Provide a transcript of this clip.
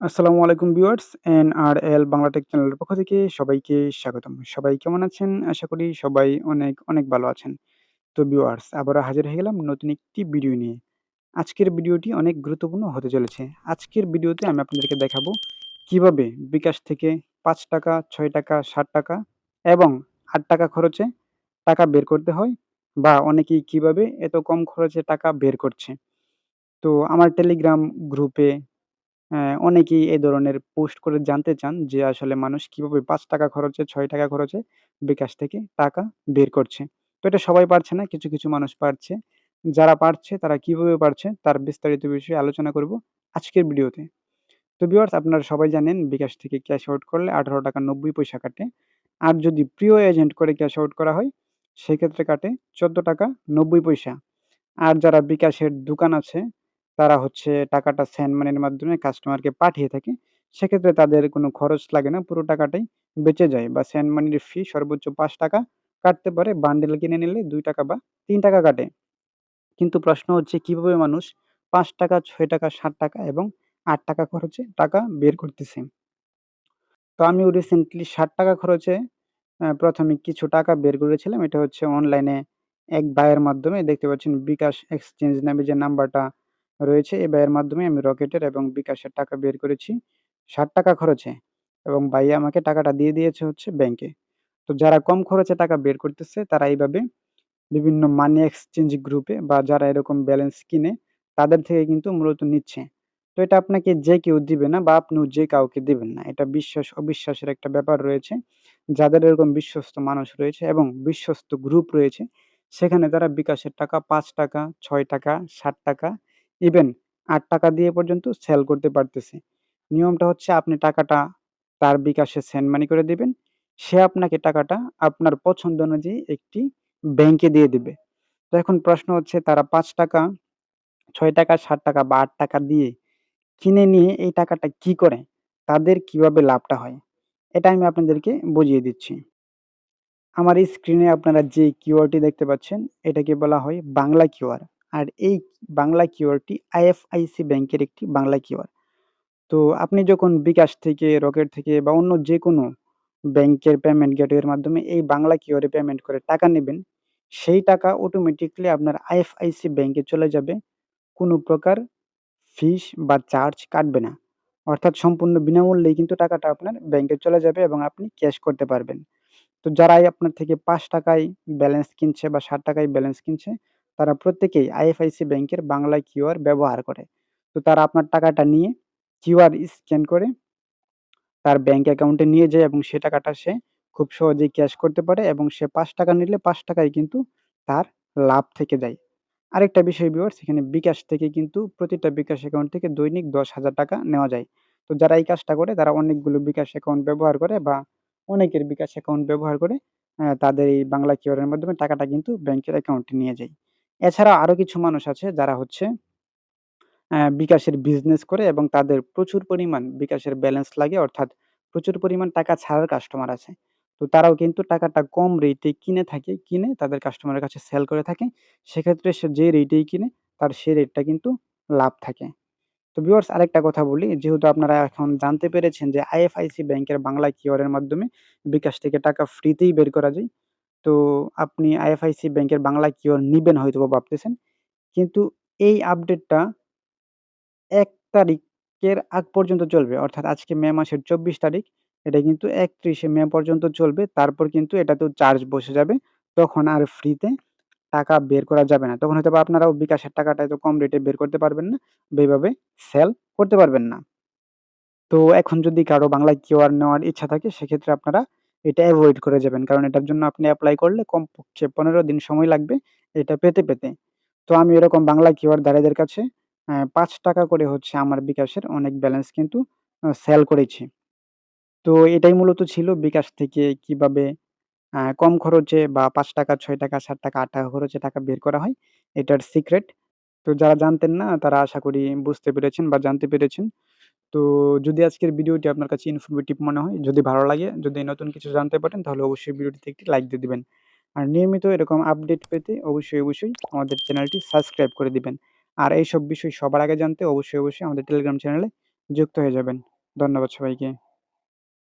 আসসালামু আলাইকুম viewers NRL Bangla take চ্যানেলের পক্ষ থেকে সবাইকে স্বাগতম। সবাই কেমন আছেন? আশা করি সবাই অনেক, অনেক ভালো আছেন। তো ভিউয়ার্স আবারও হাজির হয়ে গেলাম নতুন একটি ভিডিও নিয়ে। আজকের ভিডিওটি অনেক গুরুত্বপূর্ণ হতে চলেছে। আজকের ভিডিওতে আমি আপনাদেরকে দেখাবো কীভাবে বিকাশ থেকে ৳৫, ৳৬, ৳৬০ এবং আট টাকা খরচে টাকা বের করতে হয় বা অনেকেই কীভাবে এত কম খরচে টাকা বের করছে। তো আমার টেলিগ্রাম গ্রুপে অ্যা অনেকেই এ ধরনের পোস্ট করে জানতে চান যে আসলে মানুষ কীভাবে ৳৫ খরচে, ৳৬ খরচে বিকাশ থেকে টাকা বের করছে। তো এটা সবাই পারছে না, কিছু, কিছু মানুষ পারছে। যারা পারছে তারা কীভাবে পারছে তার বিস্তারিত বিষয়ে আলোচনা করব আজকের ভিডিওতে। তো ভিউয়ার্স আপনারা সবাই জানেন বিকাশ থেকে ক্যাশ আউট করলে ৳১৮.৯০ কাটে। আর যদি প্রিয় এজেন্ট করে ক্যাশ আউট করা হয় সেক্ষেত্রে কাটে ৳১৪.৯০ আর যারা বিকাশের দোকান আছে তারা হচ্ছে টাকাটা সেন্ড মানির মাধ্যমে কাস্টমারকে পাঠিয়ে থাকে। সেক্ষেত্রে তাদের কোনো খরচ লাগে না, পুরো টাকাটাই বেঁচে যায় বা সেন্ড মানির ফি সর্বোচ্চ পাঁচ টাকা কাটতে পারে, বান্ডেল কিনে নিলে দুই টাকা বা তিন টাকা কাটে। কিন্তু প্রশ্ন হচ্ছে কীভাবে মানুষ ৳৫, ৳৬, ৳৭ এবং আট টাকা খরচে টাকা বের করতেছে। তো আমিও রিসেন্টলি ৳৬০ খরচে প্রথমে কিছু টাকা বের করেছিলাম। এটা হচ্ছে অনলাইনে এক ভাইয়ের মাধ্যমে দেখতে পাচ্ছেন বিকাশ এক্সচেঞ্জ নামে যে নাম্বারটা রয়েছে এই ব্যয়ের মাধ্যমে আমি রকেটের এবং বিকাশের টাকা বের করেছি ৳৬০ খরচে এবং ভাই আমাকে টাকাটা দিয়ে দিয়েছে হচ্ছে ব্যাংকে। তো যারা কম খরচে টাকা বের করতেছে তারা এইভাবে বিভিন্ন মানি এক্সচেঞ্জ গ্রুপে বা যারা এরকম ব্যালেন্স কিনে তাদের থেকে কিন্তু মূলত নিচ্ছে। তো এটা আপনাকে যে কেউ দিবে না বা আপনিও যে কাউকে দিবেন না। এটা বিশ্বাস অবিশ্বাসের একটা ব্যাপার রয়েছে। যাদের এরকম বিশ্বস্ত মানুষ রয়েছে এবং বিশ্বস্ত গ্রুপ রয়েছে সেখানে তারা বিকাশের টাকা ৳৫, ৳৬, ৳৭ ইভেন আট টাকা দিয়ে পর্যন্ত সেল করতে পারতেছে। নিয়মটা হচ্ছে আপনি টাকাটা তার বিকাশে সেন্ড মানি করে দিবেন। সে আপনাকে টাকাটা আপনার পছন্দ অনুযায়ী একটি ব্যাংকে দিয়ে দিবে। তো এখন প্রশ্ন হচ্ছে তারা ৳৫, ৳৬, ৳৭ বা আট টাকা দিয়ে কিনে নিয়ে এই টাকাটা কি করে? তাদের কীভাবে লাভটা হয়? এটা আমি আপনাদেরকে বুঝিয়ে দিচ্ছি। আমার এই স্ক্রিনে আপনারা যে কিউআরটি দেখতে পাচ্ছেন এটাকে বলা হয় বাংলা কিউআর। আর এই বাংলা কিউআরটি আইএফআইসি ব্যাংকের একটি বাংলা কিউআর। তো আপনি যখন বিকাশ থেকে, রকেট থেকে বা অন্য যে কোনো ব্যাংকের পেমেন্ট গেটওয়ের মাধ্যমে এই বাংলা কিউআরে পেমেন্ট করে টাকা নেবেন সেই টাকা অটোমেটিক্যালি আপনার আইএফআইসি ব্যাংকে চলে যাবে। কোনো প্রকার ফিস বা চার্জ কাটবে না। অর্থাৎ সম্পূর্ণ বিনামূল্যেই কিন্তু টাকাটা আপনার ব্যাংকে চলে যাবে এবং আপনি ক্যাশ করতে পারবেন। তো যারাই আপনার থেকে পাঁচ টাকায় ব্যালেন্স কিনছে বা ৳৬০ টাকায় ব্যালেন্স কিনছে তারা প্রত্যেকেই আইএফআইসি ব্যাংকের বাংলা কিউআর ব্যবহার করে। তো তারা আপনার টাকাটা নিয়ে কিউআর স্ক্যান করে তার ব্যাংক অ্যাকাউন্টে নিয়ে যায় এবং সে টাকাটা সে খুব সহজেই ক্যাশ করতে পারে এবং সে পাঁচ টাকা নিলে ৳৫ ই কিন্তু তার লাভ থেকে যায়। আরেকটা বিষয় ভিউয়ার্স এখানে বিকাশ থেকে কিন্তু প্রতিটা বিকাশ অ্যাকাউন্ট থেকে দৈনিক ৳১০,০০০ নেওয়া যায়। তো যারা এই কাজটা করে তারা অনেকগুলো বিকাশ অ্যাকাউন্ট ব্যবহার করে বা অনেকের বিকাশ অ্যাকাউন্ট ব্যবহার করে তাদের এই বাংলা কিউআরের মাধ্যমে টাকাটা কিন্তু ব্যাংকের অ্যাকাউন্টে নিয়ে যায়। এছাড়া আরও কিছু মানুষ আছে যারা হচ্ছে অ্যা বিকাশের বিজনেস করে এবং তাদের প্রচুর পরিমাণ বিকাশের ব্যালেন্স লাগে অর্থাৎ প্রচুর পরিমাণ টাকা ছাড়ার কাস্টমার আছে। তো তারাও কিন্তু টাকাটা কম রেটে কিনে থাকে, কিনে তাদের কাস্টমারের কাছে সেল করে থাকে। সেক্ষেত্রে সে যে রেটেই কিনে তার সে রেটটা কিন্তু লাভ থাকে। তো ভিউয়ার্স আরেকটা কথা বলি, যেহেতু আপনারা এখন জানতে পেরেছেন যে আইএফআইসি ব্যাংকের বাংলা কিউআরের মাধ্যমে বিকাশ থেকে টাকা ফ্রিতেই বের করা যায়। তো আপনি আইএফআইসি ব্যাংকের বাংলা কিউআর নিবেন হয়তোবা ভাবতেছেন। কিন্তু এই আপডেটটা এক তারিখের আগ পর্যন্ত চলবে। অর্থাৎ আজকে মে মাসের ২৪ তারিখ। এটা কিন্তু ৩১ মে পর্যন্ত চলবে। তারপর কিন্তু এটাতেও চার্জ বসে যাবে। তখন আর ফ্রিতে টাকা বের করা যাবে না। তখন হয়তোবা আপনারাও বিকাশের টাকাটা এত কম রেটে বের করতে পারবেন না, বা এভাবে সেল করতে পারবেন না। তো এখন যদি কারও বাংলা কিউআর নেওয়ার ইচ্ছা থাকে, সেক্ষেত্রে আপনারা এটা এভয়েড করে যাবেন। কারণ এটার জন্য আপনি এপ্লাই করলে কমপক্ষে ১৫ দিন সময় লাগবে এটা পেতে, পেতে। তো আমি এরকম বাংলা কিউআর ধারীদের কাছে পাঁচ টাকা করে হচ্ছে আমার বিকাশের অনেক ব্যালেন্স কিন্তু সেল করেছি। তো এটাই মূলত ছিল বিকাশ থেকে কীভাবে কম খরচে বা ৳৫, ৳৬, ৳৭, ৳৮ খরচে টাকা বের করা হয় এটার সিক্রেট। তো যারা জানতেন না তারা আশা করি বুঝতে পেরেছেন বা জানতে পেরেছেন। তো যদি আজকের ভিডিওটি আপনার কাছে ইনফরমেটিভ মনে হয়, যদি ভালো লাগে, যদি নতুন কিছু জানতে পারেন তাহলে অবশ্যই ভিডিওটিতে একটি লাইক দিয়ে দিবেন। আর নিয়মিত এরকম আপডেট পেতে অবশ্যই, অবশ্যই আমাদের চ্যানেলটি সাবস্ক্রাইব করে দিবেন। আর এইসব বিষয় সবার আগে জানতে অবশ্যই, অবশ্যই আমাদের টেলিগ্রাম চ্যানেলে যুক্ত হয়ে যাবেন। ধন্যবাদ সবাইকে।